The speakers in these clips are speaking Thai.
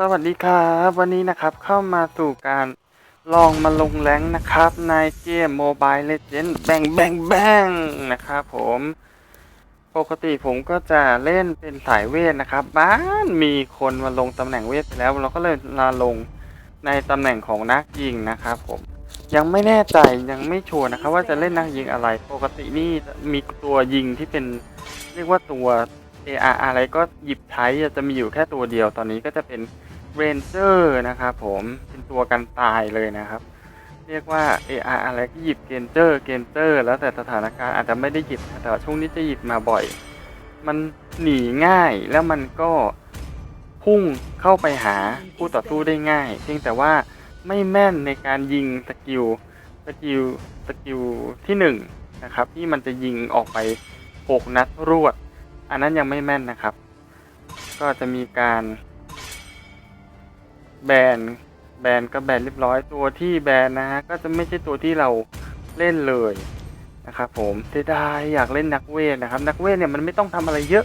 สวัสดีครับวันนี้นะครับเข้ามาสู่การลองมาลงแรงนะครับ ในเกม Mobile Legend แบงแบงแบงนะครับผม ปกติผมก็จะเล่นเป็นสายเวทนะครับ บ้านมีคนมาลงตำแหน่งเวทไปแล้ว เราก็เลยมาลงในตำแหน่งของนักยิงนะครับผมยังไม่แน่ใจยังไม่ชัวร์นะครับ ว่าจะเล่นนักยิงอะไร ปกตินี่มีตัวยิงที่เป็นเรียกว่าตัว AR อะไรก็หยิบใช้จะมีอยู่แค่ตัวเดียวตอนนี้ก็จะเป็น Ranger นะครับผมเป็นตัวกันตายเลยนะครับ เรียกว่า AR อะไรก็หยิบเกนเจอร์เกนเจอร์แล้วแต่สถานการณ์อาจจะไม่ได้หยิบแต่ช่วงนี้จะหยิบมาบ่อย มันหนีง่ายแล้วมันก็พุ่งเข้าไปหาผู้ต่อสู้ได้ง่าย เพียงแต่ว่าไม่แม่นในการยิงสกิลสกิลสกิลที่หนึ่งนะครับที่มันจะยิงออกไป 6 นัดรวด อันนั้นยังไม่แม่นนะครับ ก็จะมีการแบนแบนก็แบนเรียบร้อยตัวที่แบนนะฮะก็จะไม่ใช่ตัวที่เราเล่นเลยนะครับผมเสียดายอยากเล่นนักเวทนะครับ นักเวทเนี่ยมันไม่ต้องทำอะไรเยอะ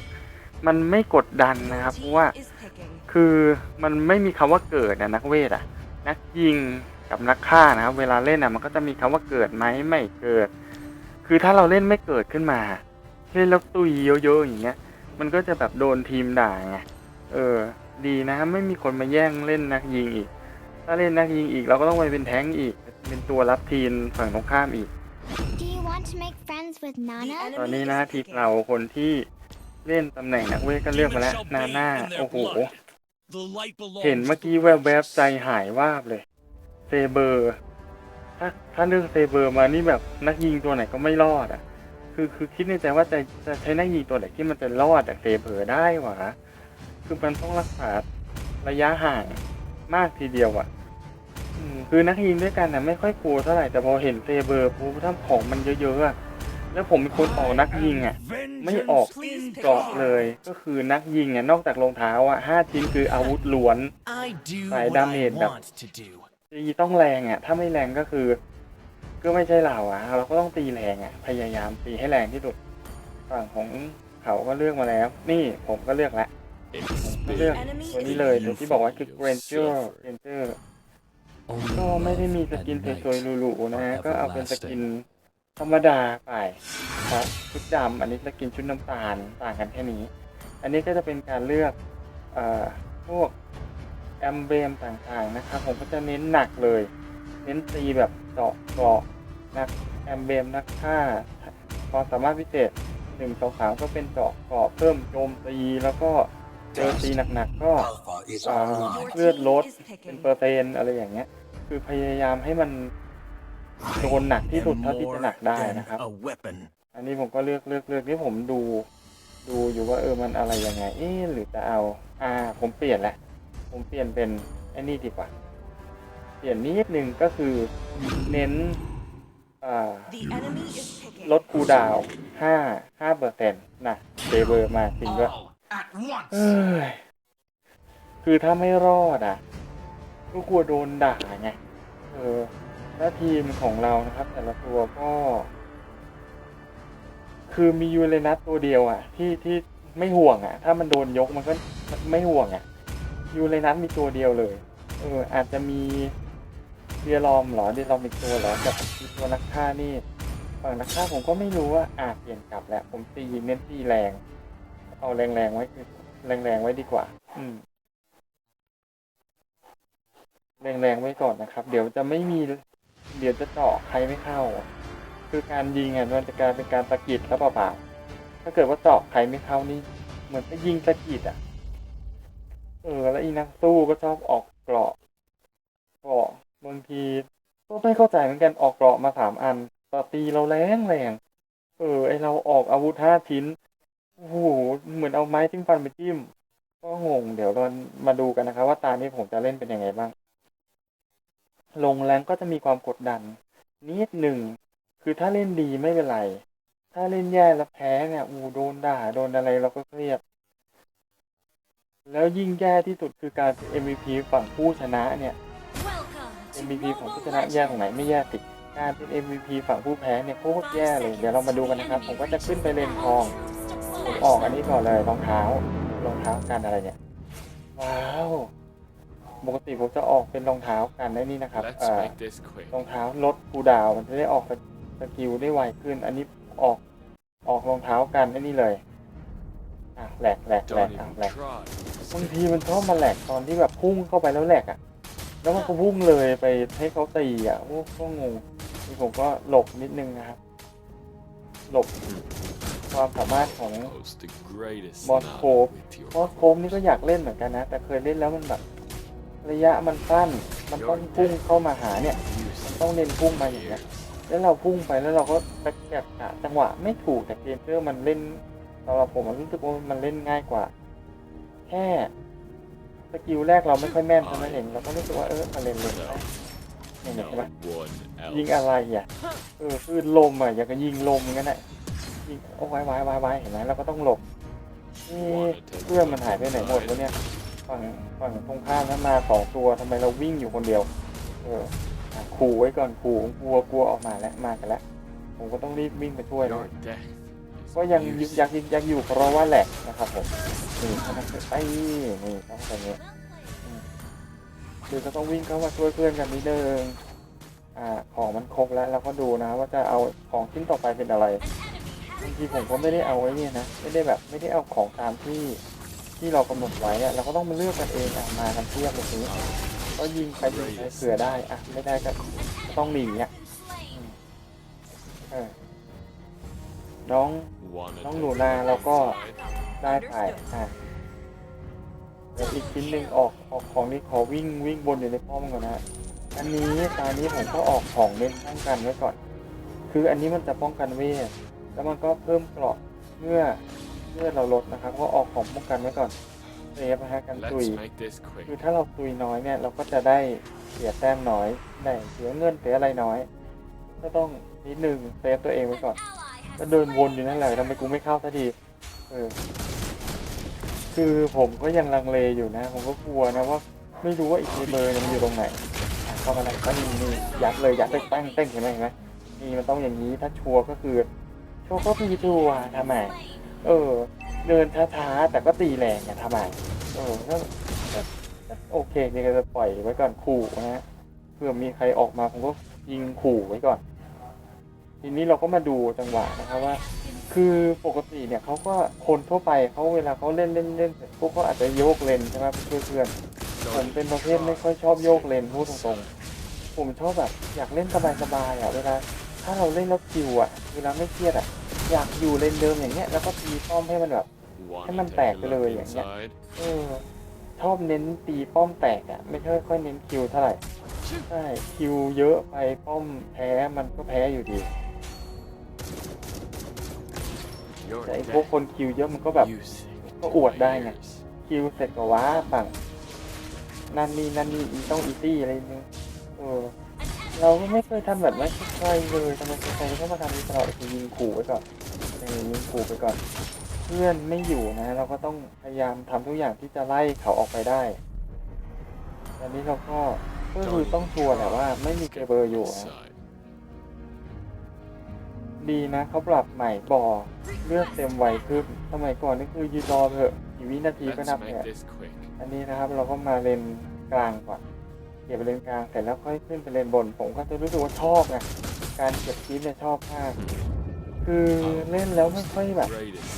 มันไม่กดดันนะครับเพราะว่าคือมันไม่มีคำว่าเกิดนะนักเวทอะนักยิงกับนักฆ่านะครับ เวลาเล่นอะมันก็จะมีคำว่าเกิดไหมไม่เกิด คือถ้าเราเล่นไม่เกิดขึ้นมา เล่นแล้วตุยเยอะๆอย่างเงี้ย มันก็จะแบบโดนทีมด่าไง เออ ดีนะไม่มีคนมาแย่งเล่นนักยิงอีก ถ้าเล่นนักยิงอีกเราก็ต้องไปเป็นแท้งอีก เป็นตัวรับทีมฝั่งตรงข้ามอีก Do you want to make friends with Nana? ตอนนี้นะทีมเราคนที่เล่นตำแหน่งนักเวทก็เลือกมาแล้วนาน่าโอ้โห เห็นเมื่อกี้แวบๆใจหายวาบเลย เซเบอร์ ถ้าถ้าเลือกเซเบอร์มานี่แบบนักยิงตัวไหนก็ไม่รอดอะ คือคือคิดในใจว่าจะจะใช้นักยิงตัวไหนที่มันจะรอดจากเซเบอร์ได้หวะคือมันต้องรักษาระยะห่างมากทีเดียวอะอืมคือนักยิงด้วยกันนะไม่ค่อยกลัวเท่าไหร่แต่พอเห็นเซเบอร์ปุ๊บถ้าของมันเยอะๆอะแล้วผมเป็นคนออกนักยิงอะ ไม่ออกเกราะเลย ก็คือนักยิงอะนอกจากรองเท้าอะห้าชิ้นคืออาวุธล้วน I do สาย what ดา I เมจแบบ want to do. ตีต้องแรงอะ ถ้าไม่แรงก็คือ ก็ไม่ใช่เราอะเราก็ต้องตีแรงอะพยายามตีให้แรงที่สุด ฝั่งของเขาก็เลือกมาแล้ว นี่ผมก็เลือกแล้วผมก็เลือกตัวนี้เลยตัวที่บอกว่าคือ Granger Granger ก็ไม่ได้มีสกินสวยๆหรูๆนะก็เอาเป็นสกินธรรมดาไปครับชุดดำอันนี้สกินชุดน้ำตาลต่างกันแค่นี้ อันนี้ก็จะเป็นการเลือกเอ่อพวกแอมเบมต่างๆนะครับ ผมก็จะเน้นหนักเลย เน้นตีแบบ เจาะเกราะนักแอมเบมนักฆ่าความสามารถพิเศษหนึ่งสองสามก็เป็นเจาะเกราะเพิ่มโจมตีแล้วก็เจอตีหนักๆก็อาเลือดลดเป็นเปอร์เซ็นต์อะไรอย่างเงี้ย คือพยายามให้มันโดนหนักที่สุดเท่าที่จะหนักได้นะครับ อันนี้ผมก็เลือกเลือกเลือกนี่ผมดู ดูอยู่ว่าเออมันอะไรยังไง เอ๊หรือจะเอา อ่า ผมเปลี่ยนแหละ ผมเปลี่ยนเป็นไอ้นี่ดีกว่า เปลี่ยนนิดนึงก็คือเน้นอ่าลดคูลดาวน์ห้าห้าเปอร์เซ็นต์นะเซเบอร์มาจริงด้วย All at once. เอ้ยคือถ้าไม่รอดอะก็กลัวโดนด่าไง เออ แล้วทีมของเรานะครับ แต่ละตัวก็ คือมียูเรนัสตัวเดียวอะ ที่ที่ไม่ห่วงอะ ถ้ามันโดนยกมันก็ไม่ห่วงอะยูเรนัสมีตัวเดียวเลย เออ อาจจะมี เดียรอมเหรอเดียรอมอีกตัวเหรอกับอีกตัวนักฆ่านี่ฝั่งนักฆ่าผมก็ไม่รู้ว่าอาจเปลี่ยนกลับแหละผมตีเน้นตีแรง เอาแรงๆไว้คือแรงๆไว้ดีกว่า อืมแรงๆไว้ก่อนนะครับ เดี๋ยวจะไม่มี เดี๋ยวจะเจาะใครไม่เข้า คือการยิงอะมันจะกลายเป็นการตะกิดแล้วเปล่าๆถ้าเกิดว่าเจาะใครไม่เข้านี่เหมือนไปยิงตะกิดอะ เออ แล้วอีนักสู้ก็ชอบออกเกราะเกราะ บางทีก็ไม่เข้าใจเหมือนกันออกเกราะมาสามอันต่อตีเราแรงแรงเออ ไอเราออกอาวุธห้าชิ้นโอ้โหเหมือนเอาไม้จิ้มฟันไปจิ้ม ก็งง เดี๋ยวเรามาดูกันนะครับ ว่าตานี้ผมจะเล่นเป็นยังไงบ้าง ลงแรงก็จะมีความกดดัน นิดหนึ่ง คือถ้าเล่นดีไม่เป็นไร ถ้าเล่นแย่แล้วแพ้เนี่ยอูโดนด่าโดนอะไรเราก็เครียดแล้วยิ่งแย่ที่สุดคือการเป็น MVP ฝั่งผู้ชนะเนี่ย MVP ฝั่งผู้ชนะแย่ตรงไหนไม่แย่สิการเป็น MVP ฝั่งผู้แพ้เนี่ยโคตรแย่เลย เดี๋ยวเรามาดูกันนะครับ ผมก็จะขึ้นไปเลนทองผมออกอันนี้ก่อนเลยรองเท้ารองเท้ากันอะไรเนี่ย ว้าวปกติผมจะออกเป็นรองเท้ากันได้นี่นะครับ Let's เอ่อ make this quick. รองเท้าลดคูลดาวน์มันจะได้ออกสกิลได้ไวขึ้น อันนี้ออกออกรองเท้ากันไอ้นี่เลยอะแหลกแหลกแหลก Don't อะ even แหลก try. บางทีมันชอบมาแหลกตอนที่แบบพุ่งเข้าไปแล้วแหลกอะ แล้วมันก็พุ่งเลยไปให้เขาตีอะโอ้ก็งงนี่ผมก็หลบนิดนึงนะครับ หลบความสามารถของ Post the greatest Boss smile Hope. with your คอสโคมนี่ก็อยากเล่นเหมือนกันนะ แต่เคยเล่นแล้วมันแบบ ระยะมันสั้น มันต้องพุ่งเข้ามาหาเนี่ย มันต้องเน้นพุ่งมาอย่างเงี้ยแล้วเราพุ่งไปแล้วเราก็ไปแกะกะจังหวะไม่ถูกแต่เกมเตอร์มันเล่นสำหรับผมมันรู้สึกว่ามันเล่นง่ายกว่า แค่ สกิลแรกเราไม่ค่อยแม่นเท่านั้นเองเราก็รู้สึกว่าเออมาเล่นเล่นได้เนี่ยเห็นไหมยิงอะไรอะเออคลื่นลมอะอยากจะยิงลมงั้นแหละยิงโอ้ไว้ไว้ไว้ไว้เห็นไหมเราก็ต้องหลบนี่เพื่อนมันหายไปไหนหมดวะเนี่ยฝั่งฝั่งตรงข้ามนั้นมาสองตัวทำไมเราวิ่งอยู่คนเดียว เออขู่ไว้ก่อนขู่กลัวกลัวออกมาแล้วมากันแล้วผมก็ต้องรีบวิ่งไปช่วยนะ Your death is ก็ยังยึกยักยึกยักอยู่เพราะว่าแหลกนะครับผมนี่ขนาดไปนี่ต้องแบบนี้คือก็ต้องวิ่งเข้ามาช่วยเพื่อนกันนิดนึงอ่าของมันครบแล้วเราก็ดูนะ ว่าจะเอาของชิ้นต่อไปเป็นอะไรบางทีผมก็ไม่ได้เอาไว้เนี่ยนะไม่ได้แบบไม่ได้เอาของตามที่ที่เรากำหนดไว้อะเราก็ต้องมาเลือกกันเองอะมากันเทียบแบบนี้ก็ยิงไปยิงไปเผื่อได้อะไม่ได้ก็ต้องหนีอะเออน้อง น้องหนูนาเราก็ได้ไปอะเดี๋ยวอีกชิ้นหนึ่งออกออกของนี้ขอวิ่งวิ่งบนอยู่ในป้อมก่อนนะ อันนี้ตานี้ผมก็ออกของเน้นป้องกันไว้ก่อน คืออันนี้มันจะป้องกันเวทแล้วมันก็เพิ่มเกราะเมื่อเมื่อเราลดนะครับ ก็ออกของป้องกันไว้ก่อนเซฟนะฮะกันตุยคือถ้าเราตุยน้อยเนี่ยเราก็จะได้เสียแต้มน้อยได้เสียเงินเสียอะไรน้อย ก็ต้องนิดหนึ่งเซฟตัวเองไว้ก่อน ก็เดินวนอยู่นั่นแหละทำไมกูไม่เข้าสักทีเออ คือผมก็ยังลังเลอยู่นะ ผมก็กลัวนะว่า ไม่รู้ว่าอีกเบอร์เนี่ยมันอยู่ตรงไหนอะเข้ามาแล้วก็นี่นี่ยัดเลยยัดเลยตั้งเต้งเห็นไหมเห็นไหมนี่มันต้องอย่างนี้ถ้าชัวร์ก็คือชัวร์ก็มีชัวร์ทำไมเออ เดินช้าๆแต่ก็ตีแรงอะทำไมเออก็ก็ก็โอเคนี่ก็จะปล่อยไว้ก่อนขู่นะฮะเพื่อมีใครออกมาผมก็ยิงขู่ไว้ก่อน ทีนี้เราก็มาดูจังหวะนะครับว่า คือปกติเนี่ยเขาก็คนทั่วไปเขาเวลาเขาเล่นเล่นเล่นเสร็จพวกเขาอาจจะโยกเลนใช่ไหมเพื่อนเพื่อนๆผมเป็นประเภทไม่ค่อยชอบโยกเลนพูดตรงๆ ผมชอบแบบอยากเล่นสบายๆอะเวลาถ้าเราเล่นแล้วคิวอะเวลาไม่เครียดอะอยากอยู่เลนเดิมอย่างเงี้ยแล้วก็ตีป้อมให้มันแบบ Wanna Cái mâm take tẹt a cái look lười vậy nhỉ? inside? เออชอบเน้นตีป้อมแตกอะไม่ค่อยค่อยเน้นคิวเท่าไหร่ใช่คิวเยอะไปป้อมแพ้มันก็แพ้อยู่ดี แต่ไอ้พวก death คนคิวเยอะมันก็แบบ music ก็ to อวด my ได้ไง ears. คิวเสร็จก็ว้าฝั่งนั่นนี่นั่นนี่อีต้องอีตี้อะไรนึงเออเราก็ไม่เคยทำแบบนั้นกับใครเลยทำไมใครๆก็มาทำนี้ตลอดคือยิงขู่ไว้ก่อนเออยิงขู่ไปก่อน เพื่อนไม่อยู่นะ เราก็ต้องพยายามทำทุกอย่างที่จะไล่เขาออกไปได้ตอนนี้เราก็ก็คือต้องชัวร์แหละว่าไม่มีเกเบอร์อยู่นะ Inside. ดีนะเขาปรับใหม่บ่อเลือดเต็มไวขึ้นสมัยก่อนนี่คือยืนรอเถอะกี่วินาทีก็ Let's นับเนี่ย make this quick. อันนี้นะครับเราก็มาเลนกลางก่อนเก็บไปเลนกลางเสร็จแล้วค่อยขึ้นไปเลนบน ผมก็จะรู้สึกว่าชอบไงการเก็บคีปเนี่ยชอบมากคือเล่นแล้วไม่ค่อยแบบ Greatest.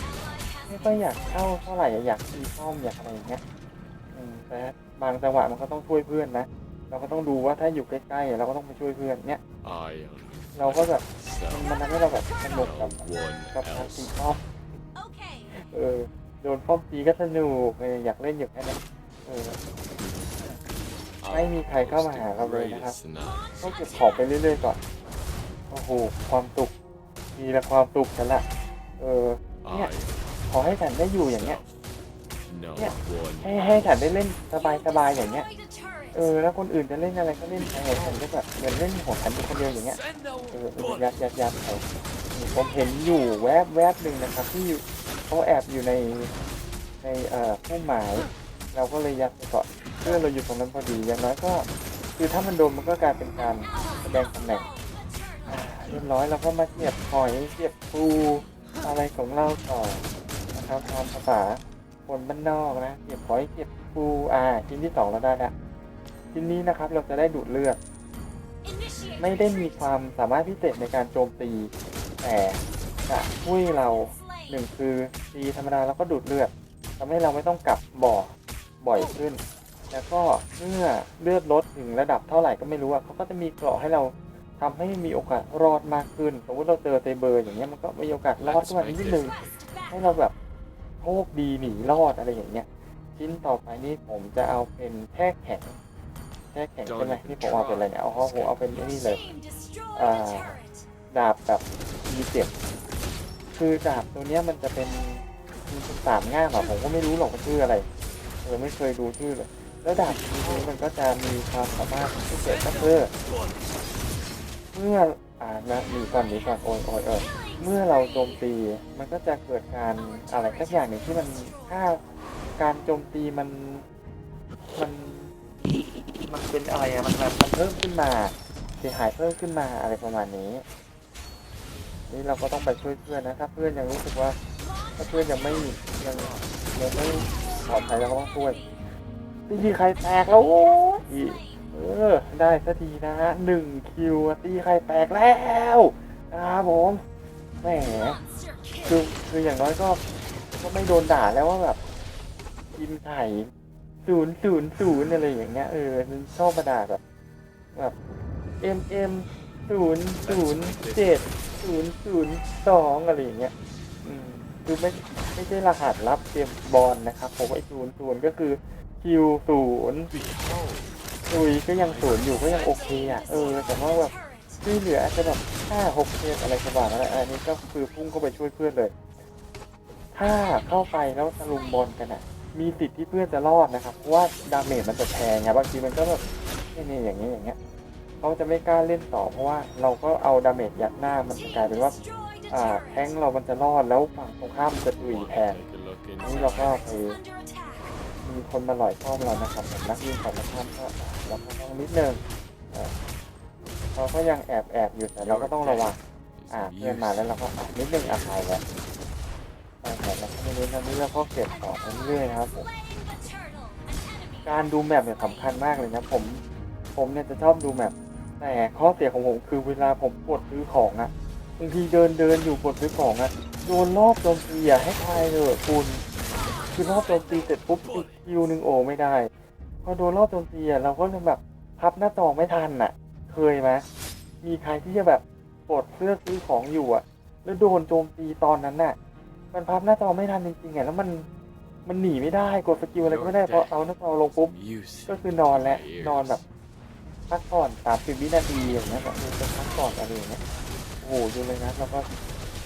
ไม่ค่อยอยากเข้าเท่าไหร่อะอยากตีป้อมอยากอะไรอย่างเงี้ยอืมแต่บางจังหวะมันก็ต้องช่วยเพื่อนนะ เราก็ต้องดูว่าถ้าอยู่ใกล้ๆเราก็ต้องไปช่วยเพื่อนเนี่ย I เราก็แบบ so มันทำให้เราแบบสนุกกับ no one กับการตี else. ป้อมเออโดนป้อมตีก็สนุกเอออยากเล่นอยู่แค่นั้นเออ ไม่มีใครเข้ามาหาเราเลยนะครับ Greatest ก็ night. เก็บของไปเรื่อยๆก่อนโอ้โหความสุขมีแต่ความสุขกันละเออ เนี่ย I ขอให้ฉันได้อยู่อย่างเงี้ย no Yeah. one ให้ให้ฉันได้เล่นสบายๆอย่างเงี้ย เออแล้วคนอื่นจะเล่นอะไรก็เล่นไปฉันก็แบบเหมือนเล่นของฉันเป็นคนเดียวอย่างเงี้ยเออยัดยัดยัดไปนี่ผมเห็นอยู่แวบแวบหนึ่งนะครับ ที่อยู่เขาแอบอยู่ในในเอ่อพุ่มไม้เราก็เลยยัดไปก่อนเพื่อเราอยู่ตรงนั้นพอดีอย่างน้อยก็ คือถ้ามันโดนมันก็กลายเป็นการแสดงตำแหน่งเรียบร้อยเราก็มาเก็บหอยเก็บปูอะไรของเราต่อนะครับตามภาษาคนบ้านนอกนะเก็บหอยเก็บปูอ่าชิ้นที่สองเราได้ละ ชิ้นนี้นะครับเราจะได้ดูดเลือด ไม่ได้มีความสามารถพิเศษในการโจมตี แต่จะช่วยเราหนึ่งคือตีธรรมดาแล้วก็ดูดเลือดทำให้เราไม่ต้องกลับบ่อบ่อยขึ้น แล้วก็เมื่อเลือดลดถึงระดับเท่าไหร่ก็ไม่รู้อะเขาก็จะมีเกราะให้เราทำให้มีโอกาสรอดมากขึ้น สมมติเราเจอเซเบอร์ อย่างเงี้ยมันก็มีโอกาสรอดขึ้นมานิดนึง ให้เราแบบโชคดีหนีรอดอะไรอย่างเงี้ย ชิ้นต่อไปนี่ผมจะเอาเป็นแช่แข็ง แช่แข็งใช่ไหมนี่ผมเอาเป็นอะไรเนี่ยเอาเอาผมเอาเป็นไอ้นี่เลยอ่าดาบแบบมีเจ็บคือดาบตัวเนี้ยมันจะเป็นมีเป็นสามง่ามอะผมก็ไม่รู้หรอกมันชื่ออะไรเออไม่เคยดูชื่อเลย แล้วดาบนี้มันก็จะมีความสามารถพิเศษก็คือเมื่ออ่านะหนีก่อนหนีก่อนโอยโอยเออเมื่อเราโจมตี มันก็จะเกิดการอะไรสักอย่างหนึ่งที่มันถ้าการโจมตีมันมัน มันเป็นอะไรอะมันมันมันเพิ่มขึ้นมาเสียหายเพิ่มขึ้นมาอะไรประมาณนี้ นี่เราก็ต้องไปช่วยเพื่อนนะถ้าเพื่อนยังรู้สึกว่า ถ้าเพื่อนยังไม่ยังยังไม่ปลอดภัยเราก็ต้องช่วยตีใครแตกแล้วอ้ยเออ ได้สักทีนะฮะหนึ่งคิวตีใครแตกแล้วนะครับผมแหมคือคืออย่างน้อยก็ก็ไม่โดนด่าแล้วว่าแบบกินไข่ ศูนย์ศูนย์ศูนย์อะไรอย่างเงี้ยเออชอบมาด่าแบบแบบ M M ศูนย์ศูนย์เจ็ดศูนย์ศูนย์สองอะไรอย่างเงี้ยอืมคือไม่ไม่ใช่รหัสลับเกมบอลนะครับ ผมไอ้ศูนย์ศูนย์ก็คือคิวศูนย์อุยก็ยังศูนย์อยู่ก็ยังโอเคอะเออแต่ว่าแบบที่เหลืออาจจะแบบห้าหกเคสอะไรประมาณนั้นอันนี้ก็คือพุ่งเข้าไปช่วยเพื่อนเลย ถ้าเข้าไปแล้วตะลุมบอลกันอะ มีสิทธิ์ที่เพื่อนจะรอดนะครับเพราะว่าดาเมจมันจะแพงไงบางทีมันก็แบบนี่ๆอย่างนี้อย่างเงี้ยเขาจะไม่กล้าเล่นต่อ เพราะว่าเราก็เอาดาเมจยัดหน้ามันจะกลายเป็นว่าอ่าแท้งเรามันจะรอดแล้วฝั่งตรงข้ามมันจะตุยแทนนนี้ inside. เราก็ไปมีคนมาหล่อยข้อมเรานะครับผมนักยิงของตรงข้ามก็เราก็ต้องนิดนึงเราก็ยังแอบแอบอยู่แต่เราก็ต้องระวังอ่าเพื่อนมาแล้วเราก็อะนิดนึงอะไปแล้ว เราก็ไม่รู้นะนี่เราก็เก็บของไปเรื่อยๆนะครับผมการดูแมปเนี่ยสำคัญมากเลยนะผม ผมเนี่ยจะชอบดูแมปแต่ข้อเสียของผมคือเวลาผมกดซื้อของอะบางทีเดินเดินอยู่กดซื้อของอะโดนรอบโจมตีอะให้ทายเถอะคุณคือรอบโจมตีเสร็จปุ๊บอีกคิวหนึ่งโอไม่ได้ พอโดนรอบโจมตีอะเราก็เลยแบบพับหน้าจอไม่ทันอะเคยไหมมีใครที่จะแบบกดเลือซื้อของอยู่อะแล้วโดนโจมตีตอนนั้นน่ะ มันพับหน้าจอไม่ทันจริงๆอะแล้วมันมันหนีไม่ได้กดสกิลอะไรก็ไม่ได้พอเอาหน้าจอลงปุ๊บ Music. ก็คือนอนแล้วนอนแบบพักผ่อนสามสิบวินาทีอย่างเงี้ยแบบเออจะพักผ่อนอะไรอย่างเงี้ยโอ้โหดูเลยนะแล้วก็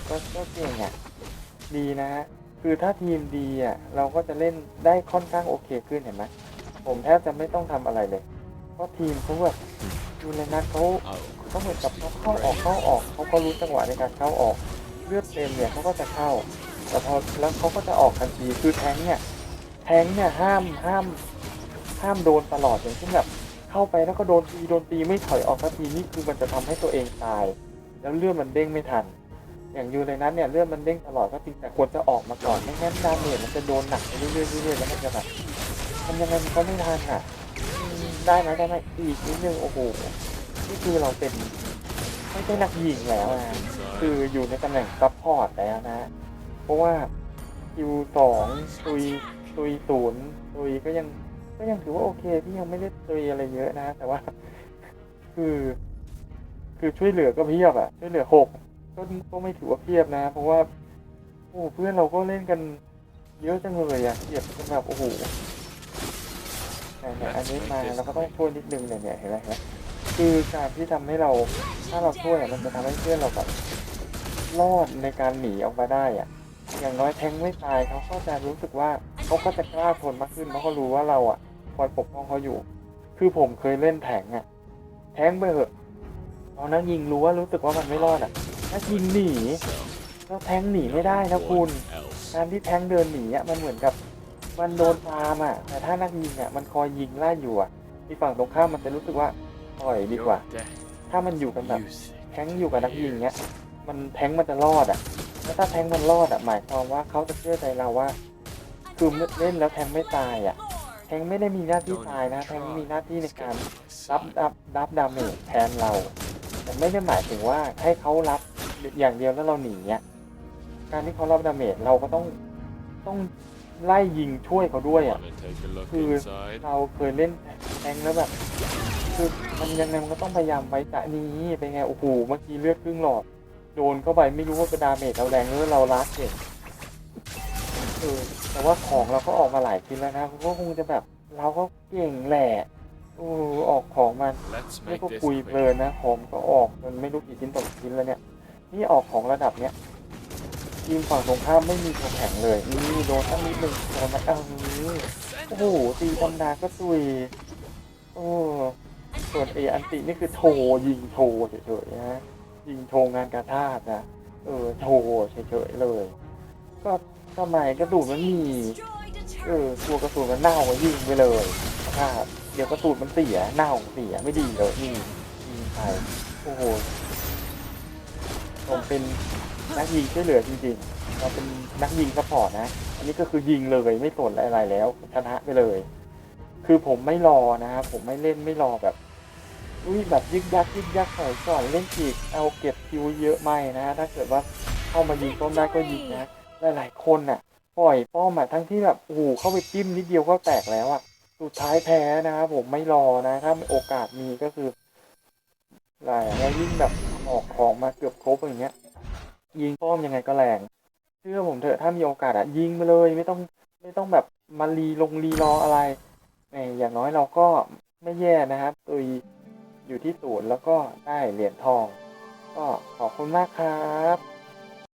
ก็ก็เก่งอะดีนะฮะคือถ้าทีมดีอะเราก็จะเล่นได้ค่อนข้างโอเคขึ้นเห็นไหมผมแทบจะไม่ต้องทำอะไรเลย เพราะทีมเขาแบบดูเลยนะเขา Oh, เขาเหมือนกับเขาเข้าออกเข้าออกเขาก็รู้จังหวะในการเข้าออกเลือดเต็มเนี่ยเขาก็จะเข้า แต่พอแล้วเขาก็จะออกทันทีคือแทงเนี่ยแทงเนี่ยห้ามห้าม ห้ามโดนตลอดอย่างเช่นแบบเข้าไปแล้วก็โดนตีโดนตีไม่ถอยออกสักทีนี่คือมันจะทำให้ตัวเองตาย แล้วเลือดมันเด้งไม่ทัน อย่างยูในนั้นเนี่ยเลือดมันเด้งตลอดก็จริงแต่ควรจะออกมาก่อนไม่งั้นดาเมจมันจะโดนหนักไปเรื่อยๆเรื่อยๆแล้วมันจะแบบมันยังไงมันก็ไม่ทันอะได้ไหมได้ไหมอีกนิดนึงโอ้โหนี่คือเราเป็นไม่ใช่นักยิงแล้วนะคืออยู่ในตำแหน่งซัพพอร์ตแล้วนะ เพราะว่าคิวสองตุยตุยศูนย์ตุยก็ยังก็ยังถือว่าโอเคที่ยังไม่ได้ตุยอะไรเยอะนะ แต่ว่า คือ คือช่วยเหลือก็เพียบอะช่วยเหลือหกก็ก็ไม่ถือว่าเพียบนะ เพราะว่าโอ้เพื่อนเราก็เล่นกันเยอะจังเลยอะเกียบกันแบบโอ้โหเนี่ยอันนี้มาเราก็ต้องช่วยนิดนึงเนี่ยเนี่ยเห็นไหมเห็นไหมคือการที่ทำให้เราถ้าเราช่วยมันจะทำให้เพื่อนเราแบบรอดในการหนีออกมาได้อะ อย่างน้อยแทงไม่ตายเขาก็จะรู้สึกว่าเขาก็จะกล้าทนมากขึ้นเพราะเขารู้ว่าเราอะคอยปกป้องเขาอยู่ คือผมเคยเล่นแทงอะ แทงไปเถอะตอนนั้นยิงรู้ว่ารู้สึกว่ามันไม่รอดอะถ้ายิงหนีแล้วแทงหนีไม่ได้นะคุณการที่แทงเดินหนีอะมันเหมือนกับมันโดนตามอะ แต่ถ้านักยิงอะมันคอยยิงไล่อยู่อะที่ฝั่งตรงข้ามมันจะรู้สึกว่าปล่อยดีกว่า ถ้ามันอยู่กันแบบแทงอยู่กับนักยิงเนี้ย มันแทงมันจะรอดอะ แล้วถ้าแทงมันรอดอะหมายความว่าเขาจะเชื่อใจเราว่า คือเล่นแล้วแทงไม่ตายอะ แทงไม่ได้มีหน้าที่ตายนะ แทงมีหน้าที่ในการรับรับรับดาเมจแทนเรา แต่ไม่ได้หมายถึงว่าให้เขารับอย่างเดียวแล้วเราหนีเนี่ยการที่เขารับดาเมจเราก็ต้องต้องไล่ยิงช่วยเขาด้วยอะ Wanna take a look Ừ. inside? เราเคยเล่นแทงแล้วแบบคือมันยังไงมันก็ต้องพยายามไว้จะนี้เป็นไงโอ้โหเมื่อกี้เลือดครึ่งหลอด โดนเข้าไปไม่รู้ว่าเป็นดาเมจเราแรงหรือเราลัดเก่งเออแต่ว่าของเราก็ออกมาหลายชิ้นแล้วนะก็คงจะแบบเราก็เก่งแหละโอ้ออกของมัน Let's นี่ make ก็ this คุยเพลิ quick. นนะของก็ออกมันไม่รู้กี่ชิ้นต่อกี่ชิ้นแล้วเนี่ย นี่ออกของระดับเนี้ยทีมฝั่งตรงข้ามไม่มีตัวแข็งเลยนี่โดนตั้งนิดนึงโดนมาเอ้าโอ้โหตีธรรมดาก็ตุยโอ้ส่วนเออันตินี่คือโชว์ยิงโชว์เฉยๆนะ ยิงโชว์งานกระทาดนะเออโชว์เฉยๆเลย ก็ทำไมกระสุนมันมี เออตัวกระสุนมันเน่ายิงไปเลยครับเดี๋ยวกระสุนมันเสียเน่าเสียไม่ดีเลยนี่ยิงไปโอ้โหผมเป็นนักยิงช่วยเหลือจริงๆเราเป็นนักยิงซัพพอร์ตนะ อันนี้ก็คือยิงเลยไม่สนอะไรแล้วชนะไปเลย คือผมไม่รอนะครับผมไม่เล่นไม่รอแบบ อุ้ยแบบยึกยักยึกยักใส่ก่อนเล่นอีกเอาเก็บคิวเยอะไม่นะถ้าเกิดว่าเข้ามายิงต้อมได้ก็ยิงนะหลายๆคนน่ะปล่อยป้อมอะทั้งที่แบบโอ้โหเข้าไปจิ้มนิดเดียวก็แตกแล้วอะสุดท้ายแพ้นะครับผมไม่รอนะ ถ้าโอกาสมีก็คืออะไรแล้วยิ่งแบบออกของมาเกือบครบอย่างเงี้ย ยิงป้อมยังไงก็แรงเชื่อผมเถอะถ้ามีโอกาสอะยิงไปเลยไม่ต้องไม่ต้องแบบมารีลงรีรออะไรเนี่ยอย่างน้อยเราก็ไม่แย่นะครับตุย อยู่ที่ศูนย์แล้วก็ได้เหรียญทอง ก็ขอบคุณมากครับ